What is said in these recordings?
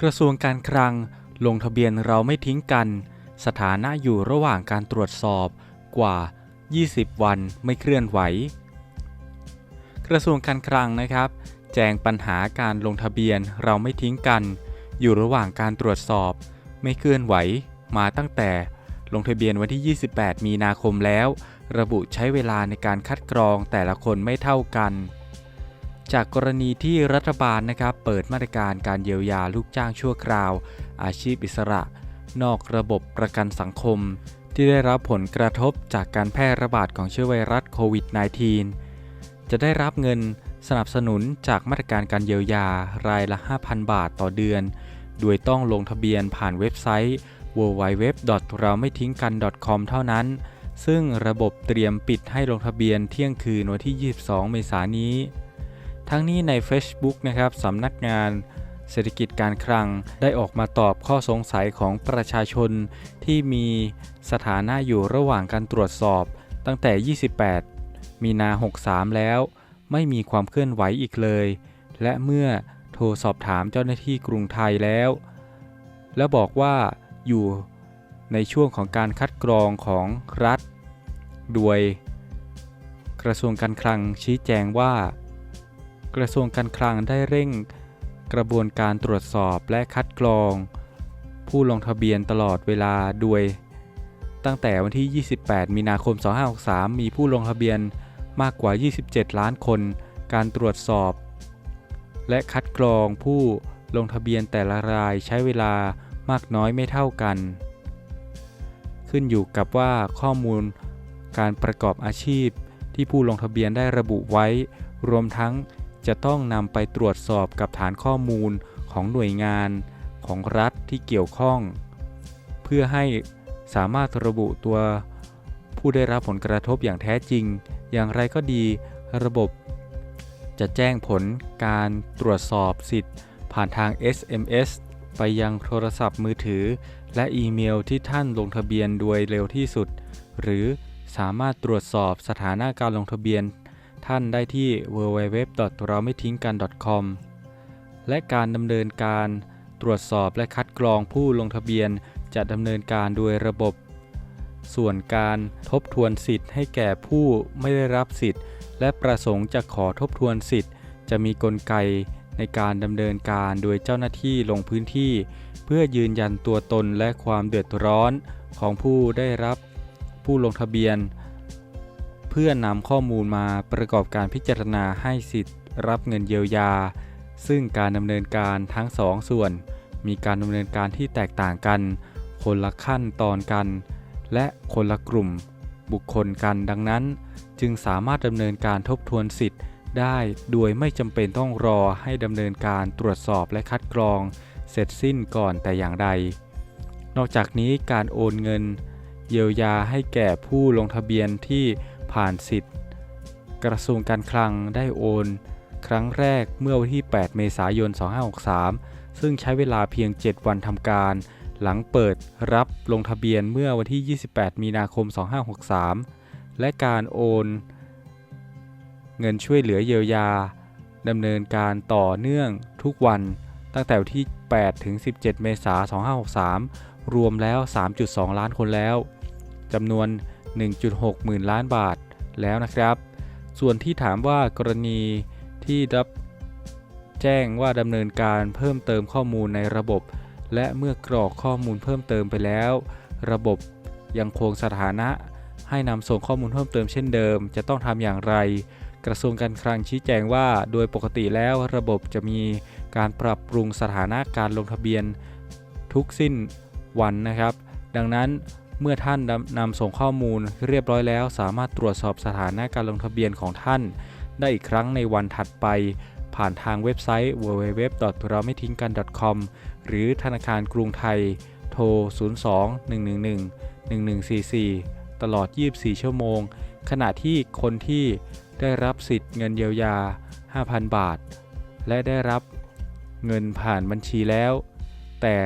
กระทรวงการคลังลงทะเบียนเราไม่ทิ้งกัน สถานะอยู่ระหว่างการตรวจสอบกว่า 20 วันไม่เคลื่อนไหว กระทรวงการคลังนะครับ แจ้งปัญหาการลงทะเบียนเราไม่ทิ้งกัน อยู่ระหว่างการตรวจสอบ ไม่เคลื่อนไหว มาตั้งแต่ลงทะเบียนวันที่ 28 มีนาคมแล้ว ระบุใช้เวลาในการคัดกรองแต่ละคนไม่เท่ากัน จากกรณีที่รัฐบาลนะครับเปิดมาตรการการเยียวยาลูกจ้างชั่วคราว อาชีพอิสระ นอกระบบประกันสังคม ที่ได้รับผลกระทบจากการแพร่ระบาดของเชื้อไวรัสโควิด -19 จะได้รับเงินสนับสนุนจากมาตรการการเยียวยารายละ 5,000 บาทต่อเดือน โดยต้องลงทะเบียนผ่านเว็บไซต์ www. เราไม่ทิ้งกัน .com เท่านั้น ซึ่งระบบเตรียมปิดให้ลงทะเบียนเที่ยงคืนวันที่ 22 เมษายนนี้ ทั้งนี้ใน Facebook นะครับสำนักงานเศรษฐกิจการคลังได้ออกมาตอบข้อสงสัยของประชาชนที่มีสถานะอยู่ระหว่างการตรวจสอบ ตั้งแต่ 28 มีนา 63 แล้ว ไม่มีความเคลื่อนไหวอีกเลย และเมื่อโทรสอบถามเจ้าหน้าที่กรุงไทยแล้ว แล้วบอกว่าอยู่ในช่วงของการคัดกรองของรัฐ โดย กระทรวงการคลังชี้แจงว่า กระทรวงการคลังได้เร่งกระบวนการตรวจสอบและคัดกรอง ผู้ลงทะเบียนตลอดเวลาโดย ตั้งแต่วันที่ 28 มีนาคม 2563 มีผู้ลงทะเบียนมากกว่า 27 ล้านคน การตรวจสอบ และคัดกรองผู้ลงทะเบียนแต่ละรายใช้เวลามากน้อยไม่เท่ากัน ขึ้นอยู่กับว่าข้อมูลการประกอบอาชีพที่ผู้ลงทะเบียนได้ระบุไว้ รวมทั้ง จะต้องนำไปตรวจสอบกับฐานข้อมูลของหน่วยงานของรัฐที่เกี่ยวข้อง เพื่อให้สามารถระบุตัวผู้ได้รับผลกระทบอย่างแท้จริง อย่างไรก็ดีระบบ จะแจ้งผลการตรวจสอบสิทธิ์ ผ่านทาง SMS ไปยังโทรศัพท์มือถือ และอีเมลที่ท่านลงทะเบียนโดยเร็วที่สุด หรือสามารถตรวจสอบสถานะการลงทะเบียน ท่านได้ที่ www. เราไม่ทิ้งกัน .com และการดำเนินการตรวจสอบและคัดกรองผู้ลงทะเบียนจะดำเนินการโดยระบบ ส่วนการทบทวนสิทธิ์ให้แก่ผู้ไม่ได้รับสิทธิ์ และประสงค์จะขอทบทวนสิทธิ์ จะมีกลไกในการดำเนินการโดยเจ้าหน้าที่ลงพื้นที่ เพื่อยืนยันตัวตนและความเดือดร้อนของผู้ได้รับ ผู้ลงทะเบียน เพื่อนำข้อมูลมาประกอบการพิจารณาให้สิทธิ์รับเงินเยียวยา ซึ่งการดำเนินการทั้งสองส่วน มีการดำเนินการที่แตกต่างกัน คนละขั้นตอนกัน และคนละกลุ่ม บุคคลกันดังนั้น จึงสามารถดำเนินการทบทวนสิทธิ์ได้โดยไม่จำเป็นต้องรอให้ดำเนินการตรวจสอบและคัดกรอง เสร็จสิ้นก่อนแต่อย่างใด นอกจากนี้การโอนเงิน เยียวยาให้แก่ผู้ลงทะเบียนที่ ผ่านสิทธิ์ กระทรวงการคลังได้โอน ครั้งแรกเมื่อวันที่ 8 เมษายน 2563 ซึ่งใช้เวลาเพียง 7 วันทำการ หลังเปิดรับลงทะเบียนเมื่อวันที่ 28 มีนาคม 2563 และการโอน เงินช่วยเหลือเยียวยาดำเนินการต่อเนื่องทุกวันตั้งแต่วันที่ 8 ถึง 17 เมษายน 2563 รวมแล้ว 3.2 ล้านคนแล้ว จำนวน 1.6 หมื่นล้านบาท แล้วนะครับ ส่วนที่ถามว่ากรณีที่รับแจ้งว่าดำเนินการเพิ่มเติมข้อมูลในระบบ และเมื่อกรอกข้อมูลเพิ่มเติมไปแล้ว ระบบยังคงสถานะ ให้นำส่งข้อมูลเพิ่มเติมเช่นเดิม จะต้องทำอย่างไร กระทรวงการคลังชี้แจงว่า โดยปกติแล้วระบบจะมีการปรับปรุงสถานะการลงทะเบียนทุกสิ้นวันนะครับ ดังนั้น เมื่อท่านนำส่งข้อมูลเรียบร้อยแล้ว สามารถตรวจสอบสถานะการลงทะเบียนของท่าน ได้อีกครั้งในวันถัดไป ผ่านทางเว็บไซต์ www. เราไม่ทิ้งกัน .com หรือธนาคารกรุงไทย โทร 02 111 1144 ตลอด 24 ชั่วโมง ขณะที่คนที่ได้รับสิทธิ์เงินเยียวยา 5,000 บาท และได้รับเงินผ่านบัญชีแล้ว แต่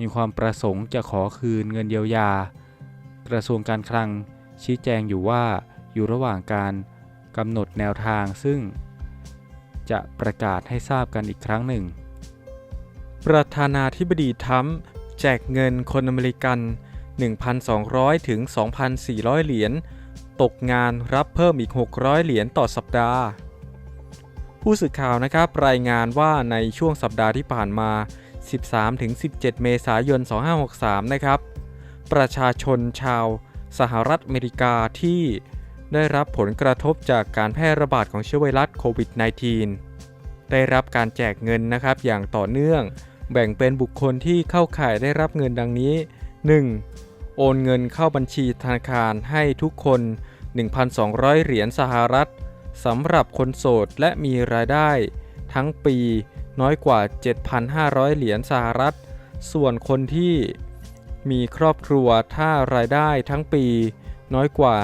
มีความประสงค์จะขอคืนเงินเยียวยา กระทรวงการคลัง ชี้แจงอยู่ว่าอยู่ระหว่างการกำหนดแนวทางซึ่ง จะประกาศให้ทราบกันอีกครั้งหนึ่ง ประธานาธิบดีทรัมแจกเงินคนอเมริกัน 1,200 ถึง 2,400 เหรียญ ตกงานรับเพิ่มอีก 600 เหรียญต่อสัปดาห์ ผู้สื่อข่าวนะครับรายงานว่าในช่วงสัปดาห์ที่ผ่านมา 13-17 เมษายน 2563 นะครับ ประชาชนชาวสหรัฐอเมริกาที่ได้รับผลกระทบจากการแพร่ระบาดของเชื้อไวรัสโควิด -19 ได้รับการแจกเงินนะครับอย่างต่อเนื่อง แบ่งเป็นบุคคลที่เข้าข่ายได้รับเงินดังนี้ 1. โอนเงินเข้าบัญชีธนาคารให้ทุกคน 1,200 เหรียญสหรัฐสำหรับคนโสดและมีรายได้ ทั้งปีน้อยกว่า 7,500 เหรียญสหรัฐ ส่วนคนที่ มีครอบครัวถ้ารายได้ทั้งปี น้อยกว่า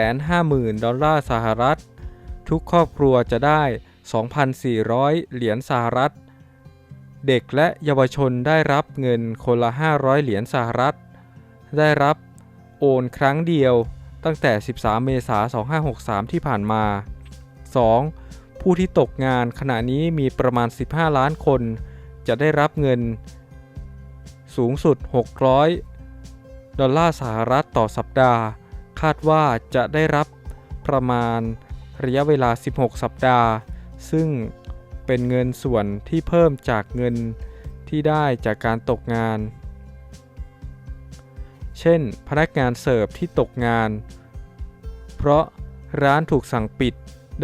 150,000 ดอลลาร์สหรัฐ ทุกครอบครัวจะได้ 2,400 เหรียญสหรัฐ เด็กและเยาวชนได้รับเงินคนละ 500 เหรียญสหรัฐ ได้รับโอนครั้งเดียวตั้งแต่ 13 เมษายน 2563 ที่ผ่านมา 2. ผู้ที่ตกงานขณะนี้มีประมาณ 15 ล้านคน จะได้รับเงิน สูงสุด 600 ดอลลาร์สหรัฐต่อสัปดาห์ คาดว่าจะได้รับประมาณระยะเวลา 16 สัปดาห์ ซึ่งเป็นเงินส่วนที่เพิ่มจากเงินที่ได้จากการตกงาน เช่น พนักงานเสิร์ฟที่ตกงาน เพราะร้านถูกสั่งปิด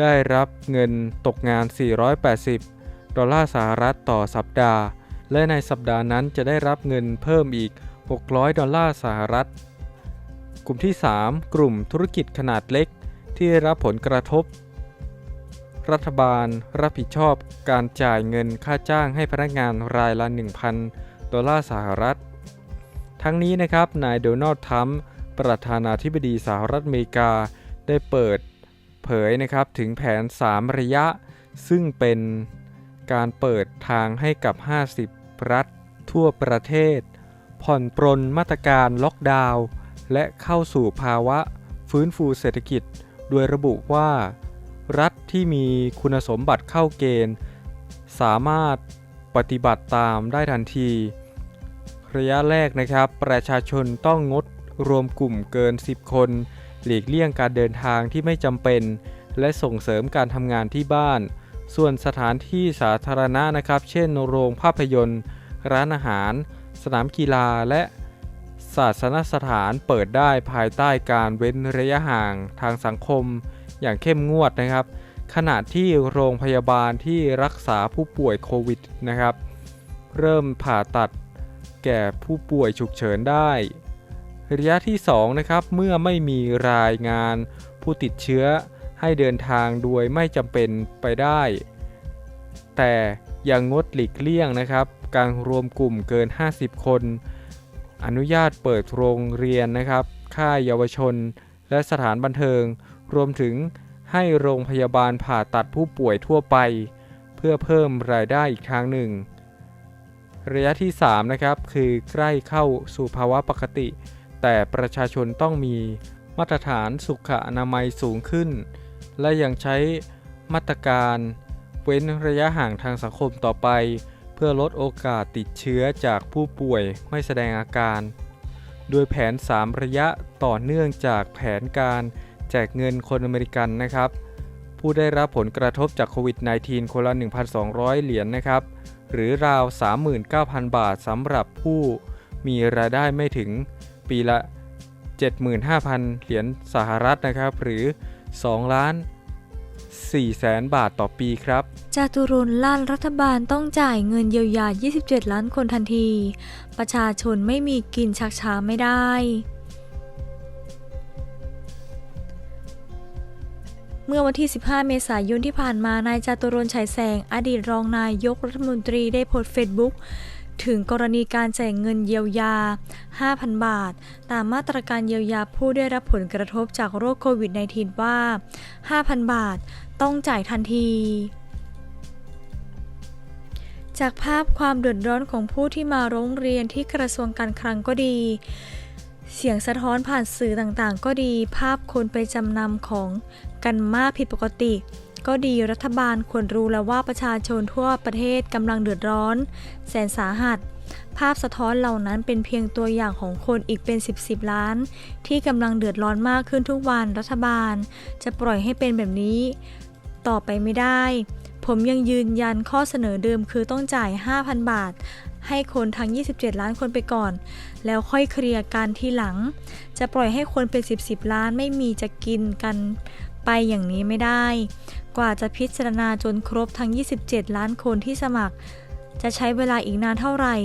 ได้รับเงินตกงาน 480 ดอลลาร์สหรัฐต่อสัปดาห์ และในสัปดาห์นั้นจะได้รับเงินเพิ่มอีก 600 ดอลลาร์สหรัฐ กลุ่มที่ 3 กลุ่มธุรกิจขนาดเล็กที่ได้รับผลกระทบ รัฐบาลรับผิดชอบการจ่ายเงินค่าจ้างให้พนักงานรายละ 1,000 ดอลลาร์สหรัฐ ทั้งนี้นะครับ นายโดนัลด์ทรัมป์ประธานาธิบดีสหรัฐอเมริกาได้เปิดเผยนะครับถึงแผน 3 ระยะ ซึ่งเป็นการเปิดทางให้กับ 50 รัฐ ทั่วประเทศ ผ่อนปรนมาตรการล็อกดาวน์และเข้าสู่ภาวะฟื้นฟูเศรษฐกิจ โดยระบุว่า รัฐที่มีคุณสมบัติเข้าเกณฑ์ สามารถปฏิบัติตามได้ทันที ระยะแรกนะครับ ประชาชนต้องงดรวมกลุ่มเกิน 10 คน หลีกเลี่ยงการเดินทางที่ไม่จำเป็น และส่งเสริมการทำงานที่บ้าน ส่วนสถานที่สาธารณะนะครับ เช่น โรงภาพยนตร์ ร้านอาหาร สนามกีฬาและศาสนสถานเปิดได้ภายใต้การเว้นระยะห่างทางสังคม อย่างเข้มงวดนะครับ ขณะที่โรงพยาบาลที่รักษาผู้ป่วยโควิดนะครับ เริ่มผ่าตัดแก่ผู้ป่วยฉุกเฉินได้ ระยะที่2นะครับเมื่อไม่มีรายงานผู้ติดเชื้อ ให้เดินทางโดยไม่จำเป็นไปได้ แต่ยังงดหลีกเลี่ยงนะครับ การรวมกลุ่มเกิน 50 คน อนุญาตเปิดโรงเรียนนะครับ ค่ายเยาวชน และสถานบันเทิง รวมถึงให้โรงพยาบาลผ่าตัดผู้ป่วยทั่วไป เพื่อเพิ่มรายได้อีกทางหนึ่ง ระยะที่ 3 นะครับ คือใกล้เข้าสู่ภาวะปกติ แต่ประชาชนต้องมีมาตรฐานสุขอนามัยสูงขึ้น และยังใช้มาตรการเว้นระยะห่างทางสังคมต่อไป เพื่อลดโอกาสติดเชื้อจากผู้ป่วยไม่แสดงอาการ โดยแผน 3 ระยะต่อเนื่องจากแผนการแจกเงินคนอเมริกันนะครับ ผู้ได้รับผลกระทบจากโควิด -19 คนละ 1,200 เหรียญนะครับ หรือราว 39,000 บาทสำหรับผู้มีรายได้ไม่ถึงปีละ 75,000 เหรียญสหรัฐนะครับ หรือ 2 ล้าน4แสนบาทต่อปีครับ จาตุรนลั่นรัฐบาลต้องจ่ายเงินเยียวยา 27 ล้านคนทันที ประชาชนไม่มีกินชักช้าไม่ได้ เมื่อวันที่ 15 เมษายนที่ผ่านมา นายจาตุรนฉายแสง อดีตรองนายกรัฐมนตรีได้โพสต์เฟซบุ๊ก ถึงกรณีการแจกเงินเยียวยา 5,000 บาท ตามมาตรการเยียวยาผู้ได้รับผลกระทบจากโรคโควิด -19 ว่า 5,000 บาทต้องจ่ายทันทีจากภาพความเดือดร้อนของผู้ที่มาร้องเรียนที่กระทรวงการคลังก็ดี เสียงสะท้อนผ่านสื่อต่างๆ ก็ดี ภาพคนไปจำนำของกันมากผิดปกติ ก็ดีรัฐบาลควรรู้แล้วว่าประชาชนทั่วประเทศกำลังเดือดร้อน แสนสาหัส ภาพสะท้อนเหล่านั้นเป็นเพียงตัวอย่างของคนอีกเป็น 10บสล้าน ที่กำลังเดือดร้อนมากขึ้นทุกวันรัฐบาล จะปล่อยให้เป็นแบบนี้ ต่อไปไม่ได้ ผมยังยืนยันข้อเสนอเดิมคือต้องจ่าย 5,000 บาทให้คนทั้ง 27 ล้านคนไปก่อน แล้วค่อยเคลียร์กันทีหลัง จะปล่อยให้คนเป็น 10 10ล้านไม่มีจะกินกันไปอย่างนี้ไม่ได้ กว่าจะพิจารณาจนครบทั้ง 27 ล้านคนที่สมัคร จะใช้เวลาอีกนานเท่าไหร่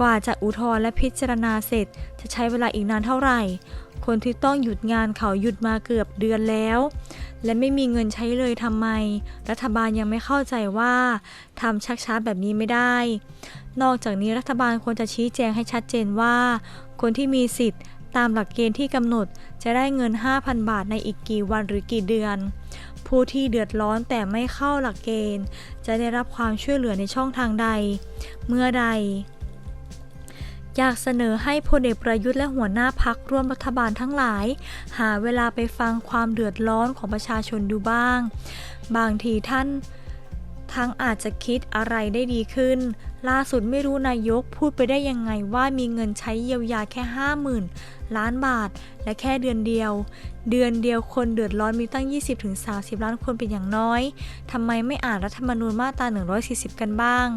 กว่าจะอุทธรณ์และพิจารณาเสร็จ จะใช้เวลาอีกนานเท่าไหร่ คนที่ต้องหยุดงานเขาหยุดมาเกือบเดือนแล้ว และไม่มีเงินใช้เลยทำไม รัฐบาลยังไม่เข้าใจว่าทำชักช้าแบบนี้ไม่ได้ นอกจากนี้รัฐบาลควรจะชี้แจงให้ชัดเจนว่า คนที่มีสิทธิ์ ตามหลักเกณฑ์ที่กำหนดจะได้เงิน 5,000 บาทในอีกกี่วันหรือกี่เดือน ผู้ที่เดือดร้อนแต่ไม่เข้าหลักเกณฑ์ จะได้รับความช่วยเหลือในช่องทางใด เมื่อใด อยากเสนอให้พลเอกประยุทธ์และหัวหน้าพักร่วมรัฐบาลทั้งหลาย หาเวลาไปฟังความเดือดร้อนของประชาชนดูบ้าง บางทีท่านทั้งอาจจะคิดอะไรได้ดีขึ้น ล่าสุดไม่รู้นายกพูดไปได้ยังไงว่ามีเงินใช้เยียวยาแค่ 50,000 ล้านบาท และแค่เดือนเดียว เดือนเดียวคนเดือดร้อนมีตั้ง 20-30 ล้านคนเป็นอย่างน้อยทำไมไม่อ่านรัฐธรรมนูญมาตรา 140 กันบ้าง